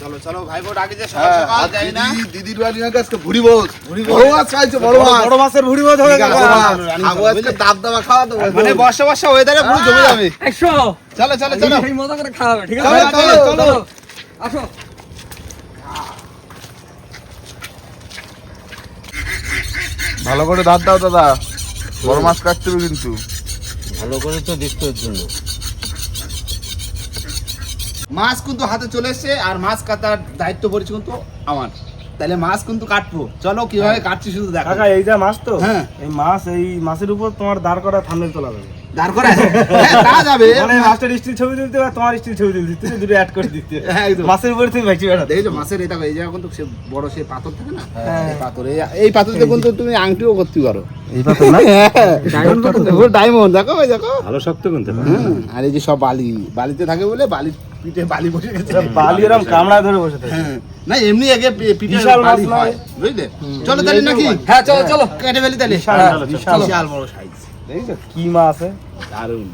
চলো চলো ভাই বোন আগে যে সকাল হ্যাঁ, সকাল যাই না? দিদির বাড়ি নাকি আজকে ভুড়ি বোস বড় মাছ খাইছে বড় মাছ। বড় মাছের ভুড়ি বোধ হয়ে গেল খাব আজকে দাব দাবা খাওয়া তো মানে বর্ষা বর্ষা ওয়েদারে পুরো জমে যাবে। একশো। চলো চলো চলো। সেই মজা করে খাওয়াবে ঠিক আছে? চলো, চলো। আসো। ভালো করে দাঁত দাও দাদা। বড় মাছ কাটতে হবে কিন্তু। ভালো করে তো দেখতে জন্য মাছ কিন্তু হাতে চলে এসছে আর মাছ কাটার দায়িত্ব পড়েছে কিন্তু আমার। তাহলে মাছ কিন্তু কাটবো। চলো কীভাবে কাটছি শুধু দেখা এই যে মাছ তো হ্যাঁ। এই মাছ এই মাছের উপর তোমার দাঁড় করা থামলে চলা যাবে। দাঁড় করে হ্যাঁ, তা যাবে। মানে মাছটার স্টিল ছবি তুলতে বা তোমার স্টিল ছবি তুলতে তুমি দুটো অ্যাড করে দিতে। হ্যাঁ, একদম। মাছের উপরে তুমি ভেসে বেড়াতে। দেখেছ মাছের এটা এই জায়গা কিন্তু সে বড় সে পাথর থাকে না? এই পাথর এই- এই কিন্তু তুমি আংটিও করতে পারো। এই পাথর না? ডায়মন্ড দেখো ডায়মন্ড দেখো ওই দেখো। ভালো শক্ত কিন্তু। আর এই যে সব বালি বালিতে থাকে বলে বালি পিঠে বালি বসে গেছে। বালি এরকম কামড়া ধরে বসে থাকে। হ্যাঁ। না এমনি আগে পিঠে বালি নয়। হয় বুঝলে? চলো তাহলে নাকি? হ্যাঁ চলো চলো কেটে ফেলি তাহলে। হ্যাঁ। বিশাল। বড় সাইজ দেখছ কি মাছ আছে। দারুণ।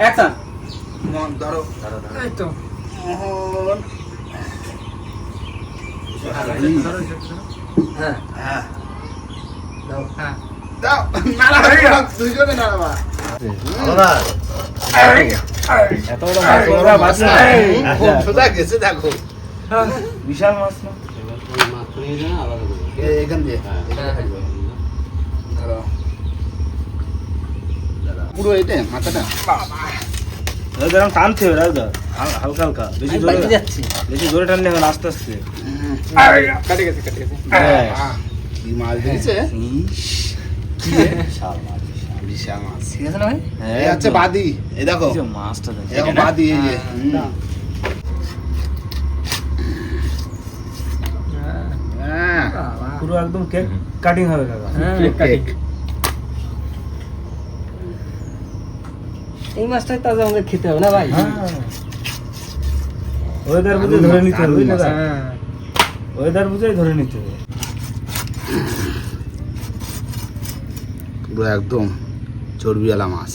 অ্যাকশন ধরো। এই তো। হ্যাঁ। হ্যাঁ। হ্যাঁ হয়ে। বিশাল মাছ না এখান দিয়ে হ্যাঁ, হ্যাঁ। পুরো এটা মাথাটা ওই যেরকম টানতে হবে হালকা হালকা বেশি জোরে যাচ্ছি বেশি জোরে টানলে হবে আস্তে আস্তে গেছে কাটে গেছে হ্যাঁ। মাছ দিয়েছে বিশাল মাছ বিশাল। মাছ। ঠিক আছে না ভাই? এই হচ্ছে বাদি। এই দেখো। এই যে মাছটা দেখো। এই বাদি এই যে। হ্যাঁ। পুরো একদম কেক কাটিং হবে কাকা হ্যাঁ কেক। কাটি এই মাছটাই তাজা আমাদের খেতে হবে না ভাই? ওয়েদার বুঝে ধরে নিতে হবে? হ্যাঁ। ওয়েদার বুঝেই ধরে নিতে হবে। পুরো একদম চর্বিওয়ালা মাছ।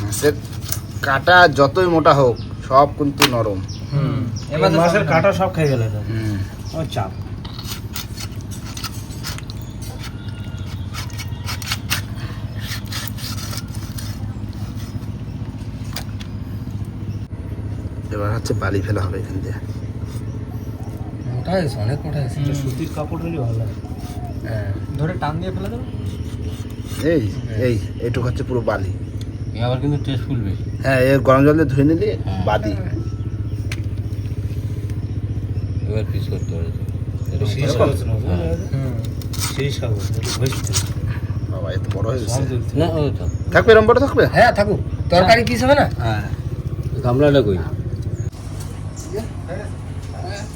মাছের কাটা যতই মোটা হোক সব কিন্তু নরম। হুম। এই মাছের কাটা সব খেয়ে গেলে হুম। ও চাপ। এবার হচ্ছে বালি ফেলা হবে এখান দিয়ে। মোটা হয়েছে অনেক মোটা হয়েছে সুতির কাপড় হলে ভালো লাগে। হ্যাঁ। ধরে টান দিয়ে ফেলে দেবো? এই এই এইটুকু হচ্ছে পুরো বালি। আবার কিন্তু টেস্টফুল বেশি হ্যাঁ এর গরম জল দিয়ে ধুয়ে নিলে বাদি এবার পিস করতে পারে শীষ খাব না, হুম শীষ খাব ভেজতে বাবা এত বড় হয়ে গেছে না ও তো। থাকবে এরম বড় থাকবে হ্যাঁ থাকুক। তরকারি পিস হবে না? হ্যাঁ। গামলাটা কই?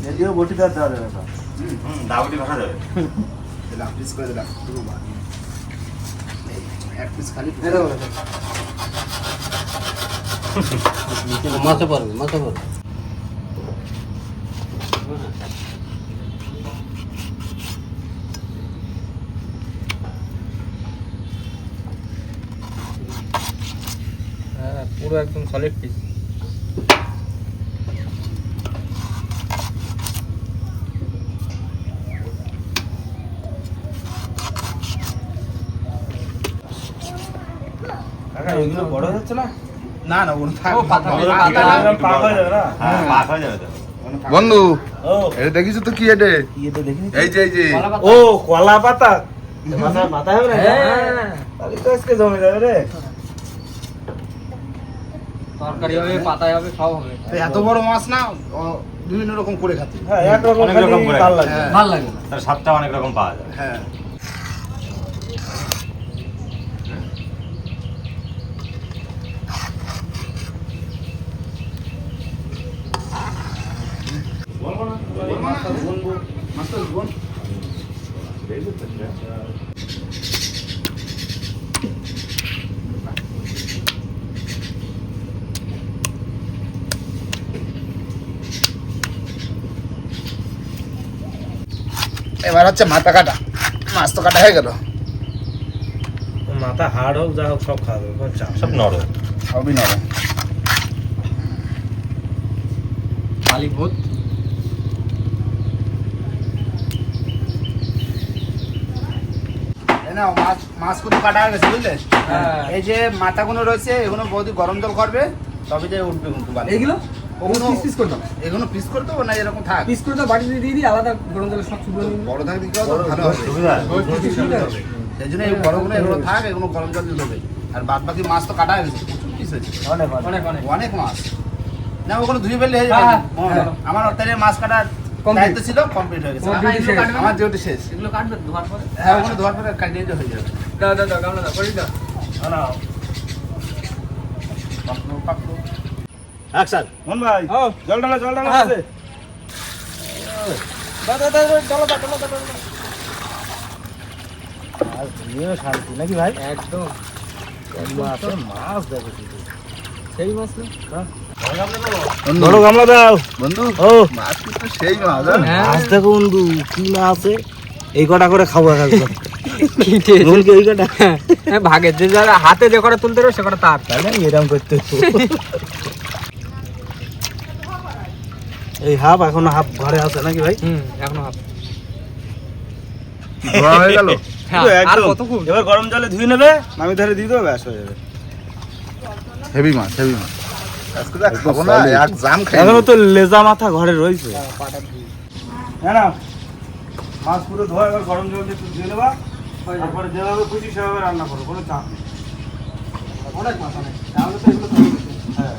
এদিকেও বটি দেওয়া দেওয়া যাবে না দিলাম পিস করে দিলাম। পুরো এক পিস খালি মাথা পড়বে মাথা পড়বে। পুরো একদম সলিড পিস এগুলো বড় হয়ে না? না না থাক না। পাক হয়ে যাবে। বন্ধু এটা দেখিস তো কি এটা? এই যে এই যে। ও কলা পাতা। পাতা। হবে না হ্যাঁ। তাহলে তো আজকে জমে যাবে রে। তরকারি হবে পাতায় হবে। সব হবে এত বড় মাছ না বিভিন্ন রকম করে খাতে হ্যাঁ। স্বাদটা অনেক রকম পাওয়া যায়। হ্যাঁ। এবার হচ্ছে মাথা কাটা। মাছ তো কাটা হয়ে গেল। মাথা হাড় হোক যা হোক সব খাবে সব নরম। সবই নরম। মালিক ভূত। এই নাও মাছ মাছ কিন্তু কাটা হয়ে গেছে বুঝলে? হ্যাঁ। এই যে মাথাগুলো রয়েছে এগুলো বৌদি গরম জল করবে তবে যে উঠবে কিন্তু বালি। এইগুলো ওগুলো ওগুলো- পিস পিস করে দাও। এগুলো পিস করে দেবো না? এরকম থাক। পিস করে দাও বাড়িতে দিয়ে দিই আলাদা গরম জলে সব শুকনো বড় থাক দিকে ভালো হবে। সুবিধা সেই জন্য এই বড়গুলো এগুলো থাক এগুলো গরম জল দিয়ে দেবে। আর বাদ বাকি মাছ তো কাটা হয়ে প্রচুর পিস হয়েছে। অনেক অনেক। অনেক অনেক। মাছ। না ওগুলো ধুয়ে ফেললে হয়ে হ্যাঁ, যাবে হ্যাঁ। আমার মাছ কাটার Complete. দায়িত্ব ছিল কমপ্লিট হয়ে গেছে। শেষ। আমার ডিউটি শেষ। এগুলো কাটবে ধোয়ার পরে? হ্যাঁ ওগুলো ধোয়ার পরে কাটিয়ে হয়ে যাবে। দাও দাও দাও গামলা দাও করে দাও পাকলো পাকলো। অ্যাকশন মন ভাই ও। জল ডালা জল ডালা হ্যাঁ। আছে। শান্তি নাকি ভাই? একদম। মাছ দেখো শুধু। সেই মাছ না? বড় গামলা দাও। বন্ধু ও। মাছ কিন্তু সেই মাছ হ্যাঁ? হ্যাঁ। মাছ দেখো বন্ধু কি মাছ আছে এই কটা করে খাব হ্যাঁ, ভাগের যে যারা হাতে যে করে তুলতে পারবে সে করে তার। তাহলে এরকম করতে। এই হাফ এখনও হাফ ঘরে আছে নাকি ভাই? হুম এখনও হাত ধোয়া হয়ে গেল? হ্যাঁ। এবার গরম জলে ধুয়ে নেবে আমি ধরে দিয়ে দেবো ব্যাস হয়ে যাবে। হেভি মাছ হেভি মাছ। আজকে যা খাব না এক জাম খাই এখনও তো লেজা মাথা ঘরে রয়েছে। হ্যাঁ না মাছ পুরো ধোয়া এবার গরম জল দিয়ে একটু দিয়ে তারপরে যেভাবে খুশি সেভাবে রান্না করো কোনো চাপ নেই। অনেক মাছ অনেক। তাহলে তো এগুলো তো হ্যাঁ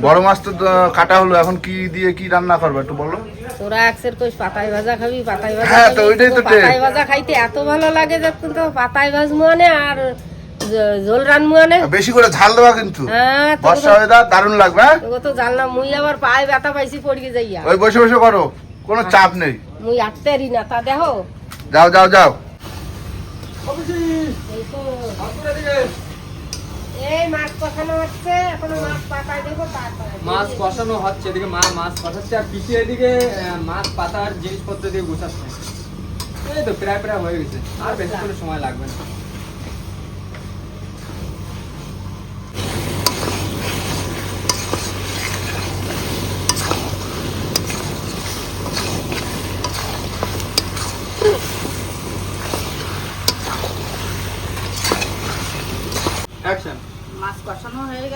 বড় মাছ তো কাটা হলো এখন কি দিয়ে কি রান্না করবে একটু বলো? তোরা একসের কই পাতায় ভাজা খাবি পাতায় ভাজা হ্যাঁ, তো ওইটাই তো পাতায় ভাজা খাইতে এত ভালো লাগে যখন তো পাতায় ভাজমু আনে আর ঝোল রানমু আনে। বেশি করে ঝাল দেওয়া কিন্তু। হ্যাঁ বর্ষা তো- ওয়েদার দারুণ লাগবে হ্যাঁ? তোকে তো জানলাম মুই আবার পায়ে ব্যথা পাইছি পড়িয়ে যাইয়া। ওই বসে বসে করো কোনো চাপ নেই। মুই আটতেরি না তা দেখো। যাও যাও যাও। এই তো এই মাছ কষানো হচ্ছে এখনও মাছ পাতায় দেবো তারপরে মাছ কষানো হচ্ছে এদিকে মা মাছ কষাচ্ছে আর পিছিয়ে এদিকে মাছ পাতার জিনিসপত্র দিয়ে গোছাচ্ছে। এই তো প্রায় প্রায় হয়ে গেছে আর বেশি করে সময় লাগবে না।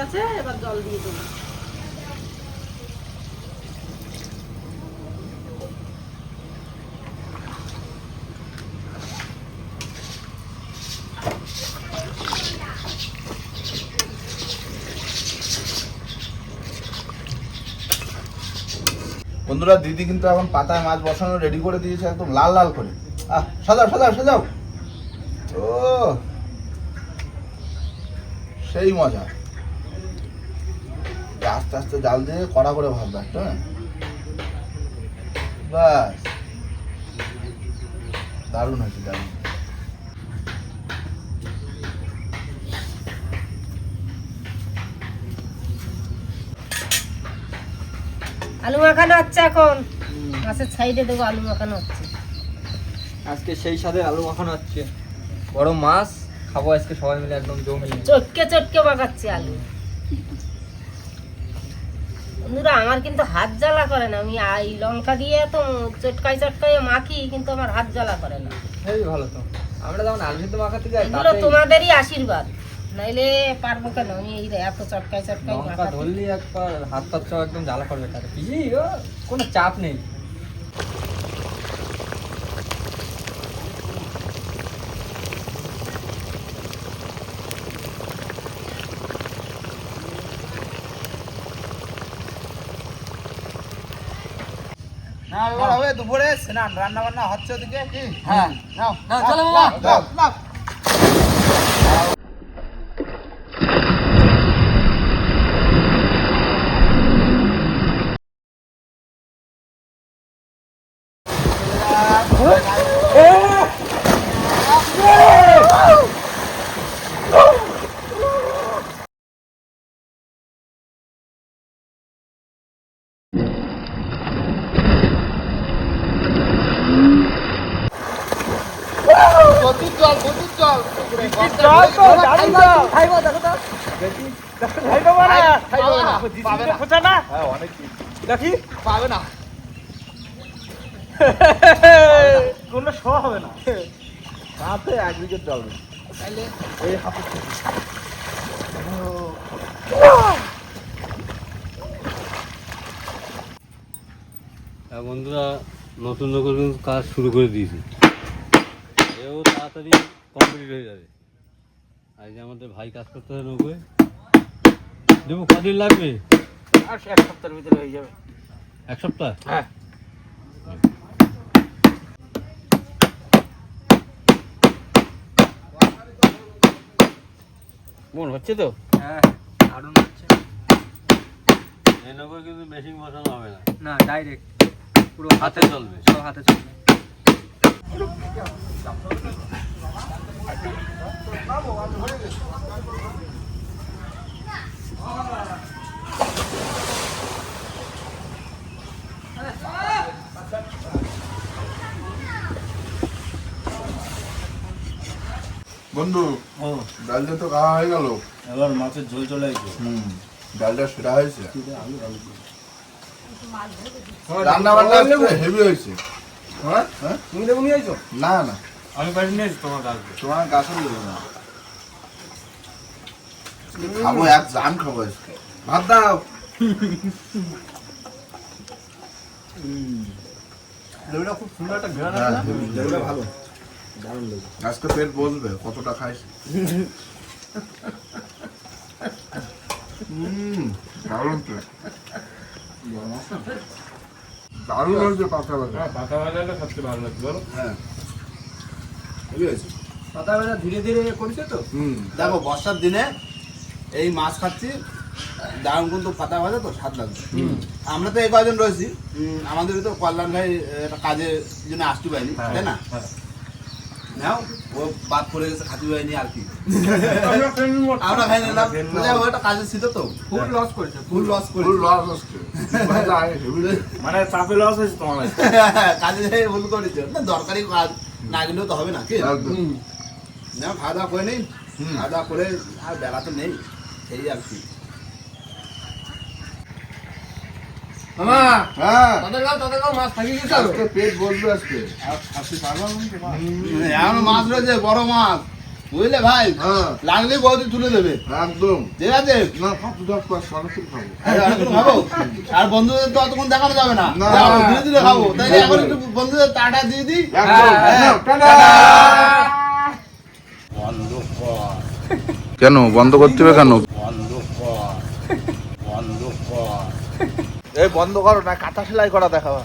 গেছে এবার জল দিয়ে দেবো। বন্ধুরা, দিদি কিন্তু এখন পাতায় মাছ বসানো রেডি করে দিয়েছে, একদম লাল লাল করে। আহ, সাজাও সাজাও সাজাও। ও, সেই মজা। আস্তে আস্তে জাল দিয়ে কড়া করে ভাববে একটা হ্যাঁ? বাস দারুণ হয়েছে দারুণ। আলু মাখানো হচ্ছে এখন? মাছের সাইডে দেবো আলু মাখানো হচ্ছে। আজকে সেই সাথে আলু মাখানো হচ্ছে। বড় মাছ খাব আজকে সবাই মিলে একদম জমে মিলে। চটকে চটকে মাখাচ্ছে আলু। বন্ধুরা আমার কিন্তু হাত জ্বালা করে না। আমি এই লঙ্কা দিয়ে তো চটকাই চটকাই মাখি কিন্তু আমার হাত জ্বালা করে না। এই ভালো তো। আমরা যখন আলু সিদ্ধ মাখাতে যাই এগুলো তোমাদেরই আশীর্বাদ। নাইলে পারব কেন? আমি এই এত চটকাই চটকাই মাখা ধরলি একবার হাত পা একদম জ্বালা করবে তার পিজি কোনো চাপ নেই। না এবার হবে দুপুরে স্নান রান্না বান্না হচ্ছে ওদিকে। কি হ্যাঁ। নাও নাও, চলো বাবা। নাও, নাও। চল চল তো দাঁড়িয়ে যাও খাইবো দেখো তো খাইবো না খাইবো না, পাবে না। খোঁচা না হ্যাঁ অনেক দেখি? পাবে না। কোনো শো হবে না। হাতে এক উইকেট চলবে এই হাতে হ্যাঁ বন্ধুরা নতুন নতুন কিন্তু কাজ শুরু করে দিয়েছি। এও তাড়াতাড়ি কমপ্লিট হয়ে যাবে। আজ আমাদের ভাই কাজ করতে হবে নৌকোয়। দেবো কদিন লাগবে? আর এক সপ্তাহের ভিতরে হয়ে যাবে। এক সপ্তাহ? হ্যাঁ। মন হচ্ছে তো? হ্যাঁ দারুণ হচ্ছে। এই নৌকোয় কিন্তু মেশিন বসানো হবে না। না ডাইরেক্ট পুরো হাতে চলবে। সব হাতে চলবে। বন্ধু ডালটা তো খাওয়া হয়ে গেল। এবার মাছের ঝোল চলে আসবে হুম ডালটা সেটা হয়েছে। রান্না বান্না হেভি হয়েছে। হ্যাঁ? হ্যাঁ? তুমি নিয়ে আইছো? না না। আমি বাড়ি নিয়ে তোমার কাছে তোমার গাছও দেবো না। খাব এক জান খাব ভাত দাও। লেবুটা খুব সুন্দর একটা ঘেরা হ্যাঁ, লেবুটা ভালো আজকে পেট বলবে কতটা খাইস? হুম দারুণ তো দারুণ হয়েছে পাতা ভাজা। পাতা ভাজাটা সবচেয়ে ভালো লাগছে বলো। হ্যাঁ। পাতা বেলা ধীরে ধীরে করেছে তো? হুম। দেখো বর্ষার দিনে এই মাছ খাচ্ছি দারুণ কিন্তু পাতা ভাজা তো স্বাদ লাগবে। আমরা তো এই কয়জন রয়েছি আমাদের তো কল্যাণ ভাই একটা কাজের জন্য আসতে পারিনি তাই না? নাও ও বাদ পড়ে গেছে খাতে পারিনি আর কি। আমরা খাই নিলাম। বুঝলে, ও একটা কাজের ছিল তো। ফুল লস করেছে ফুল লস করে ফুল লস মানে চাপে লস হয়েছে তোমার কাজে যাই ভুল করেছে। না দরকারি কাজ না গেলেও তো হবে না কি? না খাওয়া দাওয়া করে নেই। খাওয়া দাওয়া করে আর বেলা তো নেই। সেই আর কি। মাছ রয়েছে বড় মাছ। বুঝলে ভাই? হ্যাঁ। লাগলে বৌদি তুলে দেবে। একদম। ঠিক আছে? খাব আর বন্ধুদের তো অতক্ষণ দেখানো যাবে না। না। ধীরে ধীরে খাব। তাই এখন একটু বন্ধুদের টাটা দিয়ে দিই। হ্যাঁ। কেন বন্ধ করতে হবে কেন? এই বন্ধ করো না কাঁথা সেলাই করা দেখাবো